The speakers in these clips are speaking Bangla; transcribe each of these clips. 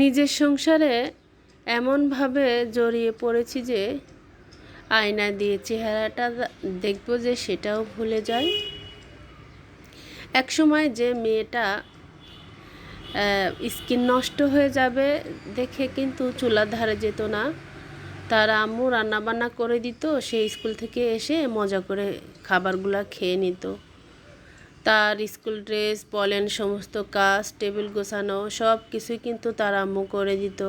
নিজের সংসারে এমনভাবে জড়িয়ে পড়েছি যে আয়না দিয়ে চেহারাটা দেখব যে সেটাও ভুলে যাই একসময় যে মেয়েটা স্কিন নষ্ট হয়ে যাবে দেখে কিন্তু চুলার ধারে যেত না। তার আম্মু রান্নাবান্না করে দিত, সে স্কুল থেকে এসে মজা করে খাবারগুলো খেয়ে নিত। তার স্কুল ড্রেস পলেন সমস্ত কাজ, টেবিল গোছানো, সব কিছুই কিন্তু তার আম্মু করে দিত।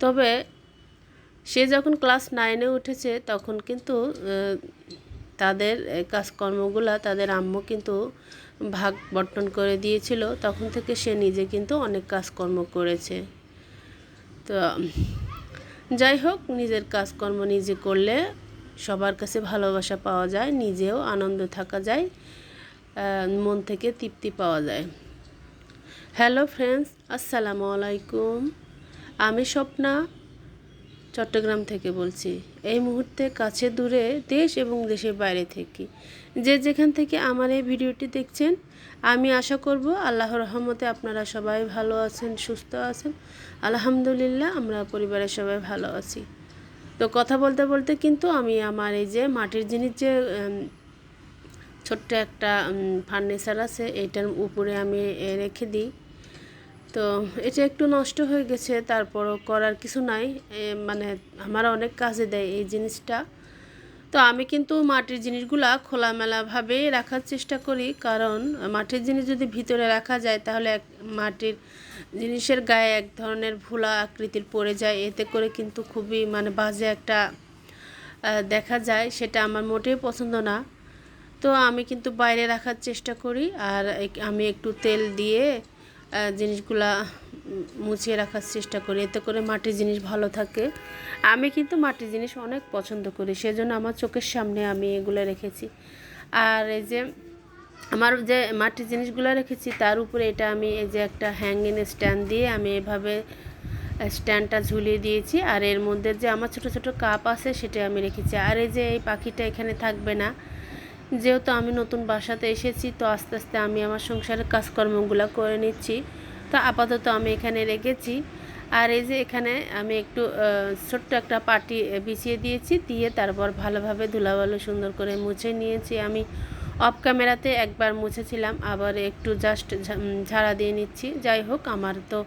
তবে সে যখন ক্লাস নাইনে উঠেছে, তখন কিন্তু তাদের কাজকর্মগুলা তাদের আম্মু কিন্তু ভাগ বর্তন করে দিয়েছিল। তখন থেকে সে নিজে কিন্তু অনেক কাজকর্ম করেছে। তো, যাই হোক, নিজের কাজকর্ম নিজে করলে সবার কাছে ভালোবাসা পাওয়া যায়, নিজেও আনন্দ থাকা যায়। মন থেকে তৃপ্তি পাওয়া যায়। হ্যালো ফ্রেন্ডস, আসসালামু আলাইকুম। আমি স্বপ্না, চট্টগ্রাম থেকে বলছি। এই মুহূর্তে কাছে দূরে দেশ এবং দেশের বাইরে থেকে। যে যেখান থেকে আমার এই ভিডিওটি দেখছেন, আমি আশা করব আল্লাহর রহমতে আপনারা সবাই ভালো আছেন, সুস্থ আছেন। আলহামদুলিল্লাহ, আমরা পরিবারের সবাই ভালো আছি। তো কথা বলতে বলতে কিন্তু আমি আমার এই যে মাটির জিনিস যে ছোট্ট একটা ফার্নিচার আছে, এটার উপরে আমি রেখে দিই। তো এটা একটু নষ্ট হয়ে গেছে, তারপরও করার কিছু নাই। মানে আমার অনেক কাজে দেয় এই জিনিসটা। তো আমি কিন্তু মাটির জিনিসগুলা খোলামেলাভাবে রাখার চেষ্টা করি, কারণ মাটির জিনিস যদি ভিতরে রাখা যায়, তাহলে এক, মাটির জিনিসের গায়ে এক ধরনের ভোলা আকৃতির পড়ে যায়। এতে করে কিন্তু খুবই মানে বাজে একটা দেখা যায়, সেটা আমার মোটেই পছন্দ না। তো আমি কিন্তু বাইরে রাখার চেষ্টা করি আর আমি একটু তেল দিয়ে জিনিসগুলা মুছিয়ে রাখার চেষ্টা করি। এতে করে মাটির জিনিস ভালো থাকে। আমি কিন্তু মাটির জিনিস অনেক পছন্দ করি, সেজন্য আমার চোখের সামনে আমি এগুলো রেখেছি। আর এই যে আমার যে মাটির জিনিসগুলো রেখেছি, তার উপরে এটা আমি এই যে একটা হ্যাঙ্গিং স্ট্যান্ড দিয়ে আমি এভাবে স্ট্যান্ডটা ঝুলিয়ে দিয়েছি। আর এর মধ্যে যে আমার ছোট ছোট কাপ আছে, সেটা আমি রেখেছি। আর এই যে এই পাখিটা এখানে থাকবে না যেহেতু আমি নতুন বাসাতে এসেছি, তো আস্তে আস্তে আমি আমার সংসারের কাজকর্মগুলো করে নিচ্ছি। তো আপাতত আমি এখানে রেখেছি। আর এই যে এখানে আমি একটু ছোট্ট একটা পাটি বিছিয়ে দিয়েছি, দিয়ে তারপর ভালোভাবে ধুলাবালু সুন্দর করে মুছে নিয়েছি। আমি অফ ক্যামেরাতে একবার মুছেছিলাম, আবার একটু জাস্ট ঝাড়া দিয়ে নিচ্ছি। যাই হোক, আমার তো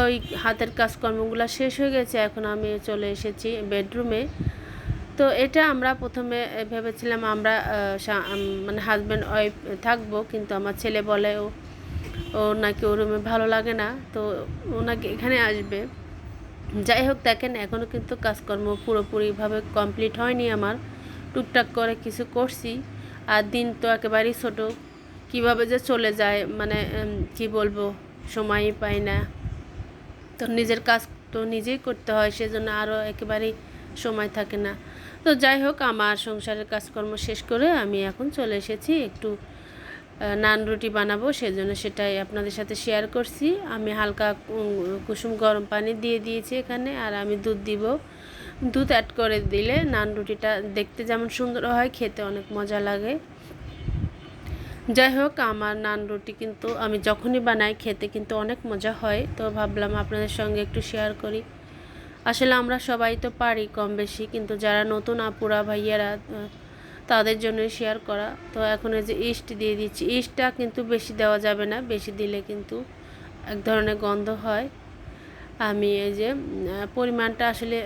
ওই হাতের কাজকর্মগুলো শেষ হয়ে গেছে। এখন আমি চলে এসেছি বেডরুমে। তো এটা আমরা প্রথমে ভেবেছিলাম আমরা মানে হাজব্যান্ড ওয়াইফ থাকব, কিন্তু আমার ছেলে বলে ও ও নাকি ও রুমে ভালো লাগে না, তো ওনাকে এখানে আসবে। যাই হোক, দেখেন এখনও কিন্তু কাজকর্ম পুরোপুরিভাবে কমপ্লিট হয়নি আমার। টুকটাক করে কিছু করছি, আর দিন তো একেবারেই ছোটো। কীভাবে যে চলে যায় মানে কি বলব, সময়ই পাই না। তো নিজের কাজ তো নিজেই করতে হয়, সেজন্য আরও একেবারেই সময় থাকে না। তো যাই হোক, আমার সংসারের কাজকর্ম শেষ করে আমি এখন চলে এসেছি একটু নান রুটি বানাবো, সেজন্য সেটাই আপনাদের সাথে শেয়ার করছি। আমি হালকা কুসুম গরম পানি দিয়ে দিয়েছি এখানে, আর আমি দুধ দিব। দুধ অ্যাড করে দিলে নান রুটিটা দেখতে যেমন সুন্দর হয়, খেতে অনেক মজা লাগে। যাই হোক, আমার নান রুটি কিন্তু আমি যখনই বানাই, খেতে কিন্তু অনেক মজা হয়। তো ভাবলাম আপনাদের সঙ্গে একটু শেয়ার করি। আসলে আমরা সবাই তো পারি কম বেশি কিন্তু যারা নতুন আপুরা, ভাইয়ারা তাদের জন্য শেয়ার করা। তো এখন এই যে ইস্ট দিয়ে দিচ্ছি, ইস্টটা কিন্তু বেশি দেওয়া যাবে না, বেশি দিলে কিন্তু এক ধরনের গন্ধ হয়। আমি এই যে পরিমাণটা আসলে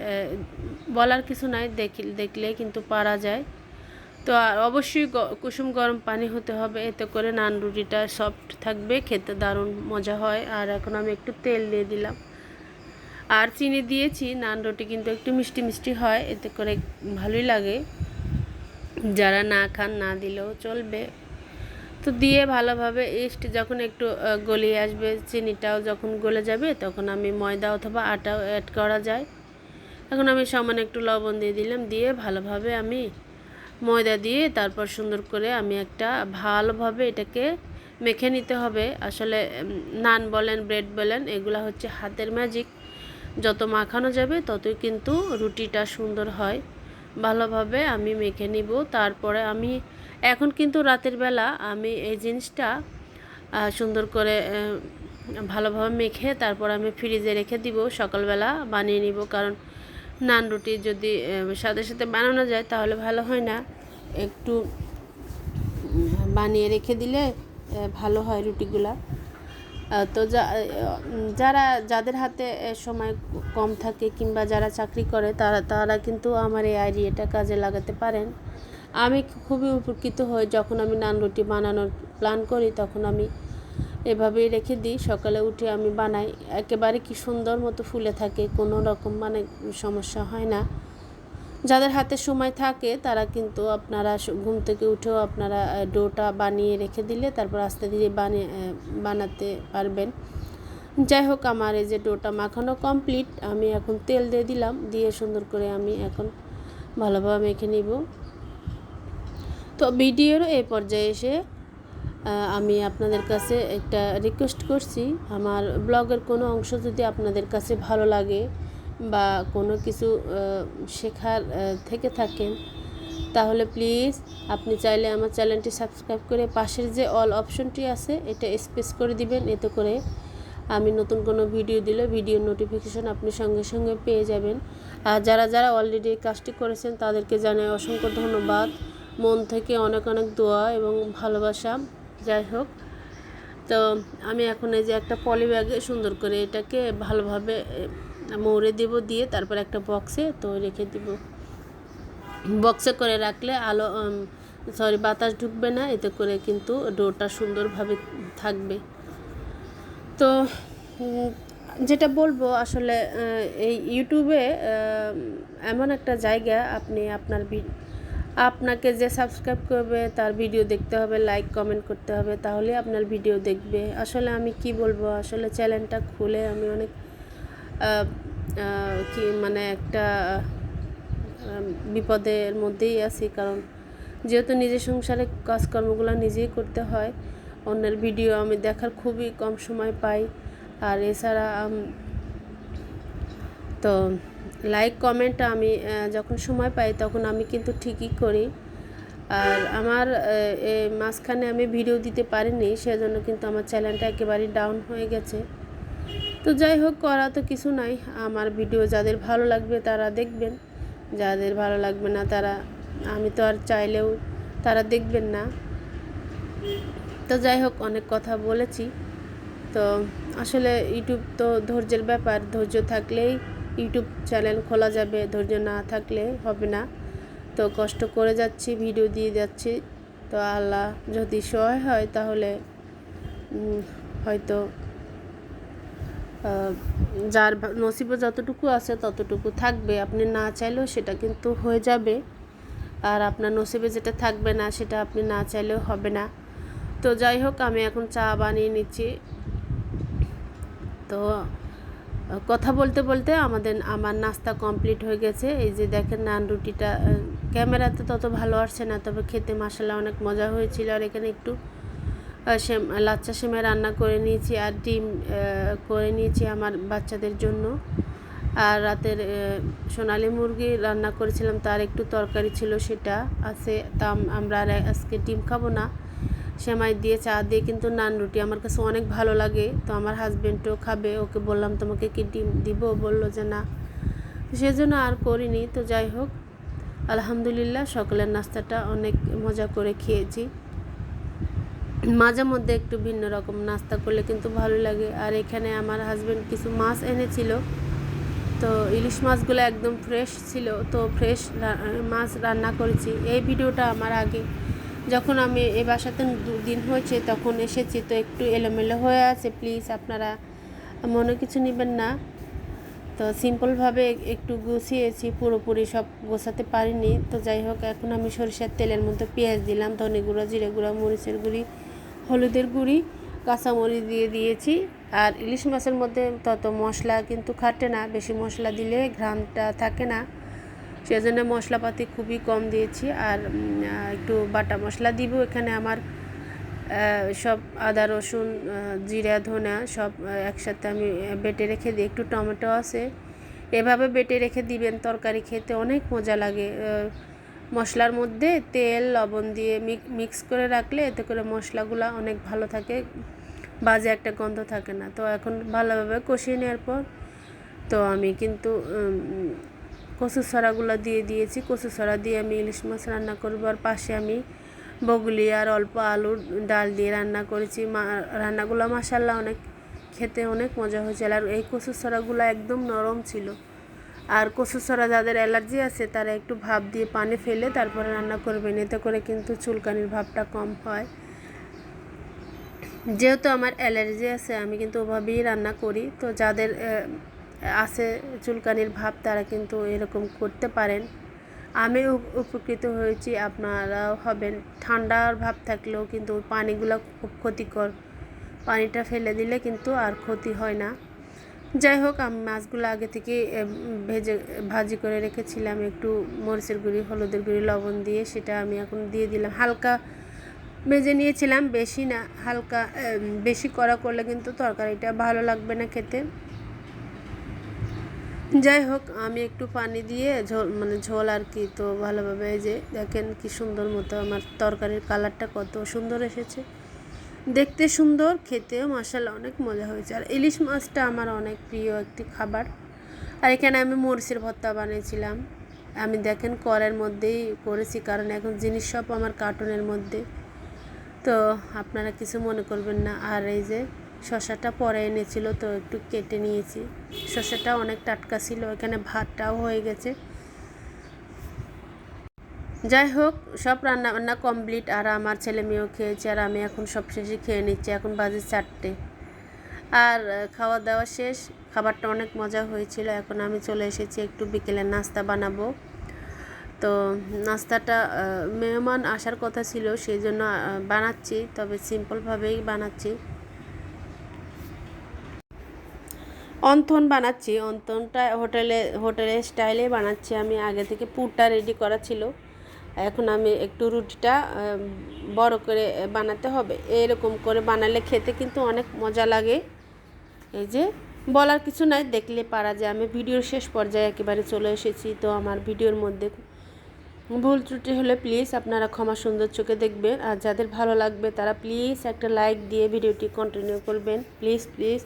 বলার কিছু নাই, দেখি, দেখলে কিন্তু পারা যায়। তো আর অবশ্যই কুসুম গরম পানি হতে হবে, এতে করে নান রুটিটা সফট থাকবে, খেতে দারুণ মজা হয়। আর এখন আমি একটু তেল দিয়ে দিলাম। আর চিনি দিয়েছি, নান রুটি কিন্তু একটু মিষ্টি মিষ্টি হয়, এতে করে ভালোই লাগে। যারা না খান, না দিলেও চলবে। তো দিয়ে ভালোভাবে ইস্ট যখন একটু গলিয়ে আসবে, চিনিটাও যখন গলে যাবে, তখন আমি ময়দা অথবা আটাও অ্যাড করা যায়। এখন আমি সমান একটু লবণ দিয়ে দিলাম, দিয়ে ভালোভাবে আমি ময়দা দিয়ে তারপর সুন্দর করে আমি একটা ভালোভাবে এটাকে মেখে নিতে হবে। আসলে নান বলেন ব্রেড বলেন, এগুলা হচ্ছে হাতের ম্যাজিক যত মাখানো যাবে ততই কিন্তু রুটিটা সুন্দর হয়। ভালোভাবে আমি মেখে নিব। তারপরে আমি এখন কিন্তু রাতের বেলা আমি এই জিনিসটা সুন্দর করে ভালোভাবে মেখে তারপর আমি ফ্রিজে রেখে দিব। সকালবেলা বানিয়ে নিব। কারণ নান রুটি যদি সাথে সাথে বানানো যায় তাহলে ভালো হয় না। একটু বানিয়ে রেখে দিলে ভালো হয় রুটিগুলা। তো যারা, যাদের হাতে সময় কম থাকে কিংবা যারা চাকরি করে, তারা তারা কিন্তু আমার এই আইডিয়াটা কাজে লাগাতে পারেন। আমি খুবই উপকৃত হই যখন আমি নান রুটি বানানোর প্ল্যান করি, তখন আমি এভাবেই রেখে দিই। সকালে উঠে আমি বানাই। একেবারে কি সুন্দর মতো ফুলে থাকে, কোনো রকম মানে সমস্যা হয় না। যাদের হাতে সময় থাকে, তারা কিন্তু আপনারা ঘুম থেকে উঠেও আপনারা ডোটা বানিয়ে রেখে দিলে তারপর আস্তে ধীরে বানিয়ে বানাতে পারবেন। যাই হোক, আমার এই যে ডোটা মাখানো কমপ্লিট, আমি এখন তেল দিয়ে দিলাম, দিয়ে সুন্দর করে আমি এখন ভালোভাবে মেখে নিব। তো ভিডিওর এই পর্যায়ে এসে আমি আপনাদের কাছে একটা রিকোয়েস্ট করছি। আমার ব্লগের কোনো অংশ যদি আপনাদের কাছে ভালো লাগে বা কোনো কিছু শেখার থেকে থাকেন, তাহলে প্লিজ আপনি চাইলে আমার চ্যানেলটি সাবস্ক্রাইব করে পাশের যে অল অপশনটি আছে, এটা স্পেস করে দিবেন। এতে করে আমি নতুন কোনো ভিডিও দিলে ভিডিও নোটিফিকেশন আপনি সঙ্গে সঙ্গে পেয়ে যাবেন। আর যারা যারা অলরেডি এই কাজটি করেছেন, তাদেরকে জানাই অসংখ্য ধন্যবাদ। মন থেকে অনেক অনেক দোয়া এবং ভালোবাসা। যাই হোক, তো আমি এখন এই যে একটা পলি ব্যাগে সুন্দর করে এটাকে ভালোভাবে মৌড়ে দেব দিয়ে তারপর একটা বক্সে তো রেখে দিব। বক্সে করে রাখলে আলো সরি বাতাস ঢুকবে না, এতে করে কিন্তু ডোটা সুন্দরভাবে থাকবে। তো যেটা বলব আসলে এই ইউটিউবে এমন একটা জায়গা আপনি আপনার আপনাকে যে সাবস্ক্রাইব করবে তার ভিডিও দেখতে হবে লাইক কমেন্ট করতে হবে, তাহলে আপনার ভিডিও দেখবে। আসলে আমি কি বলব, আসলে চ্যানেলটা খুলে আমি অনেক কি মানে একটা বিপদের মধ্যেই আছি। কারণ যেহেতু নিজের সংসারে কাজকর্মগুলো নিজেই করতে হয়, অন্যের ভিডিও আমি দেখার খুবই কম সময় পাই। আর এছাড়া তো লাইক কমেন্ট আমি যখন সময় পাই তখন আমি কিন্তু ঠিকই করি। আর আমার মাঝখানে আমি ভিডিও দিতে পারিনি, সেজন্য কিন্তু আমার চ্যানেলটা একেবারেই ডাউন হয়ে গেছে। তো যাই হোক, করা তো কিছু নাই। আমার ভিডিও যাদের ভালো লাগবে তারা দেখবেন। যাদের ভালো লাগবে না তারা, আমি তো আর চাইলেও তারা দেখবেন না। তো যাই হোক, অনেক কথা বলেছি। তো আসলে ইউটিউব তো ধৈর্যের ব্যাপার। ধৈর্য থাকলেই ইউটিউব চ্যানেল খোলা যাবে। ধৈর্য না থাকলে হবে না। তো কষ্ট করে যাচ্ছি, ভিডিও দিয়ে যাচ্ছি। তো আল্লাহ যদি সহায় হয় তাহলে হয়তো যার নসিবে যতটুকু আছে ততটুকু থাকবে। আপনি না চাইলেও সেটা কিন্তু হয়ে যাবে। আর আপনার নসিবে যেটা থাকবে না, সেটা আপনি না চাইলেও হবে না। তো যাই হোক, আমি এখন চা বানিয়ে নিচ্ছি। তো, কথা বলতে বলতে আমাদের, আমার নাস্তা কমপ্লিট হয়ে গেছে। এই যে দেখেন নান রুটিটা ক্যামেরাতে তত ভালো আসছে না, তবে খেতে মশলা অনেক মজা হয়েছিল। আর এখানে একটু সেম লাচ্চা সেমে রান্না করে নিয়েছি আর ডিম করে নিয়েছি আমার বাচ্চাদের জন্য। আর রাতের সোনালি মুরগি রান্না করেছিলাম, তার একটু তরকারি ছিল সেটা আছে, তা আমরা আর আজকে ডিম খাব না। সেমাই দিয়ে চা দিয়ে কিন্তু নান রুটি আমার কাছে অনেক ভালো লাগে, তো আমার হাজব্যান্ডও খাবে, ওকে বললাম তোমাকে কি ডিম দিব? বলল যে না। সেজন্য আর করিনি, তো যাই হোক। আলহামদুলিল্লাহ, সকালের নাস্তাটা অনেক মজা করে খেয়েছি। মাঝে মধ্যে একটু ভিন্ন রকম নাস্তা করলে কিন্তু ভালো লাগে। আর এখানে আমার হাজব্যান্ড কিছু মাছ এনেছিল। তো ইলিশ মাছগুলো একদম ফ্রেশ ছিল। তো ফ্রেশ মাছ রান্না করেছি। এই ভিডিওটা আমার আগে। যখন আমি এই বাসাতে দুদিন হয়েছে, তখন এসেছি। তো একটু এলোমেলো হয়ে আছে। প্লিজ আপনারা মনে কিছু নেবেন না। তো সিম্পলভাবে একটু গুছিয়েছি। পুরোপুরি সব গোছাতে পারিনি। তো যাই হোক, এখন আমি সরিষার তেলের মধ্যে পেঁয়াজ দিলাম ধনে গুঁড়ো জিরে গুঁড়ো, মরিচের গুঁড়ি হলুদের গুঁড়ি, কাঁচামরিচ দিয়ে দিয়েছি। আর ইলিশ মাছের মধ্যে তত মশলা কিন্তু খাটে না, বেশি মশলা দিলে ঘ্রাণটা থাকে না। সেজন্য মশলাপাতি খুবই কম দিয়েছি। আর একটু বাটা মশলা দিব এখানে আমার। সব আদা, রসুন জিরা, ধনা সব একসাথে আমি বেটে রেখে দিই। একটু টমেটো আছে। এভাবে বেটে রেখে দিবেন তরকারি খেতে, অনেক মজা লাগে। মশলার মধ্যে তেল, লবণ দিয়ে মিক্স করে রাখলে এতে করে মশলাগুলো অনেক ভালো থাকে, বাজে একটা গন্ধ থাকে না। তো এখন ভালোভাবে কষিয়ে নেওয়ার পর, তো আমি কিন্তু কচু ছড়াগুলো দিয়ে দিয়েছি। কচু ছড়া দিয়ে আমি ইলিশ মাছ রান্না করব। আর পাশে আমি বগুলি আর অল্প আলুর ডাল দিয়ে রান্না করেছি। মা, রান্নাগুলো মাসাল্লাহ অনেক, খেতে অনেক মজা হয়েছিল। আর এই কচু ছড়াগুলো একদম নরম ছিল। আর কচু ছড়া যাদের অ্যালার্জি আছে, তারা একটু ভাপ দিয়ে পানি ফেলে তারপরে রান্না করবেন এতে করে কিন্তু চুলকানির ভাবটা কম হয়। যেহেতু আমার অ্যালার্জি আছে, আমি কিন্তু ওভাবেই রান্না করি। তো যাদের আছে চুলকানির ভাব, তারা কিন্তু এরকম করতে পারেন। আমি উপ- উপকৃত হয়েছি, আপনারাও হবেন। ঠান্ডার ভাব থাকলেও কিন্তু ওই পানিগুলো খুব ক্ষতিকর। পানিটা ফেলে দিলে কিন্তু আর ক্ষতি হয় না। যাই হোক, আমি, মাছগুলো আগে থেকে ভেজে, ভাজি করে রেখেছিলাম। একটু মরিচের গুঁড়ি, হলুদের গুঁড়ি, লবণ দিয়ে সেটা আমি এখন দিয়ে দিলাম। হালকা ভেজে নিয়েছিলাম, বেশি না, হালকা বেশি কড়া করলে কিন্তু তরকারিটা ভালো লাগবে না খেতে। যাই হোক, আমি একটু পানি দিয়ে ঝোল মানে ঝোল আর কি, তো ভালোভাবে যে দেখেন কি সুন্দর মতো আমার তরকারির কালারটা কত সুন্দর এসেছে। দেখতে সুন্দর, খেতেও মাসাল্লাহ অনেক মজা হয়েছে। আর ইলিশ মাছটা আমার অনেক প্রিয় একটি খাবার। আর এখানে আমি মরিচের ভর্তা বানিয়েছিলাম। আমি দেখেন করের মধ্যেই করেছি, কারণ এখন জিনিস সব আমার কার্টুনের মধ্যে। তো আপনারা কিছু মনে করবেন না। আর এই যে শশাটা পরে এনেছিল, তো একটু কেটে নিয়েছি। শশাটা অনেক টাটকা ছিল, এখানে ভাতটাও হয়ে গেছে। যাই হোক, সব রান্না বান্না কমপ্লিট আর আমার ছেলে মেয়েও খেয়েছে, আর আমি এখন সব শেষে খেয়ে নিচ্ছি, এখন বাজে চারটে। আর খাওয়া দাওয়া শেষ, খাবারটা অনেক মজা হয়েছিল, এখন আমি চলে এসেছি একটু বিকেলে নাস্তা বানাবো। তো নাস্তাটা মেহমান আসার কথা ছিল, সেই জন্য বানাচ্ছি, তবে সিম্পলভাবেই বানাচ্ছি। অন্থন বানাচ্ছি, অন্থনটা হোটেলে, হোটেলের স্টাইলে বানাচ্ছি আমি, আগে থেকে পুরটা রেডি করা ছিল। এখন আমি একটু রুটিটা বড় করে বানাতে হবে। এরকম করে বানালে খেতে কিন্তু অনেক মজা লাগে। এই যে, বলার কিছু নাই, দেখলে পারা যায়। আমি ভিডিওর শেষ পর্যায়ে একেবারে চলে এসেছি, তো আমার ভিডিওর মধ্যে ভুল ত্রুটি হলে প্লিজ আপনারা ক্ষমা সুন্দর চোখে দেখবেন। আর যাদের ভালো লাগবে, তারা প্লিজ একটা লাইক দিয়ে ভিডিওটি কন্টিনিউ করবেন। প্লিজ প্লিজ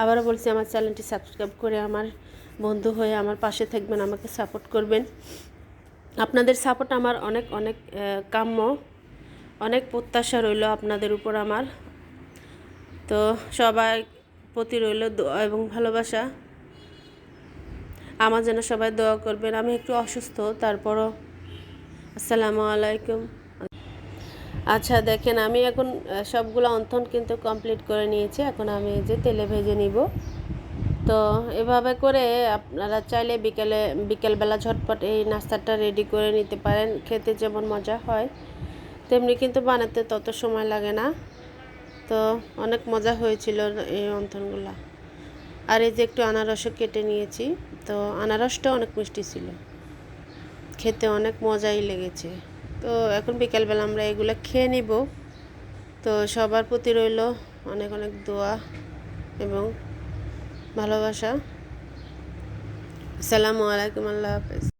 আবারও বলছি, আমার চ্যানেলটি সাবস্ক্রাইব করে আমার বন্ধু হয়ে আমার পাশে থাকবেন, আমাকে সাপোর্ট করবেন। আপনাদের সাপোর্ট আমার অনেক অনেক কাম্য, অনেক প্রত্যাশা রইল আপনাদের উপর আমার। তো সবাই প্রতি রইল দোয়া এবং ভালোবাসা। আমার যেন সবাই দোয়া করবেন। আমি একটু অসুস্থ, তারপরও আসসালামু আলাইকুম। আচ্ছা দেখেন, আমি এখন সবগুলো অন্থন কিন্তু কমপ্লিট করে নিয়েছি। এখন আমি যে তেলে ভেজে নিব। তো এভাবে করে আপনারা চাইলে বিকেলে, বিকেলবেলা ঝটপট এই নাস্তাটা রেডি করে নিতে পারেন। খেতে যেমন মজা হয়, তেমনি কিন্তু বানাতে তত সময় লাগে না। তো অনেক মজা হয়েছিল এই অন্থনগুলো। আর এই যে একটু আনারসও কেটে নিয়েছি, তো আনারসটা অনেক মিষ্টি ছিল। খেতে অনেক মজাই লেগেছে। তো এখন বিকালবেলা আমরা এগুলো খেয়ে নিব। তো সবার প্রতি রইল অনেক অনেক দোয়া এবং ভালোবাসা। আসসালামু আলাইকুম আল্লাহ হাফেজ।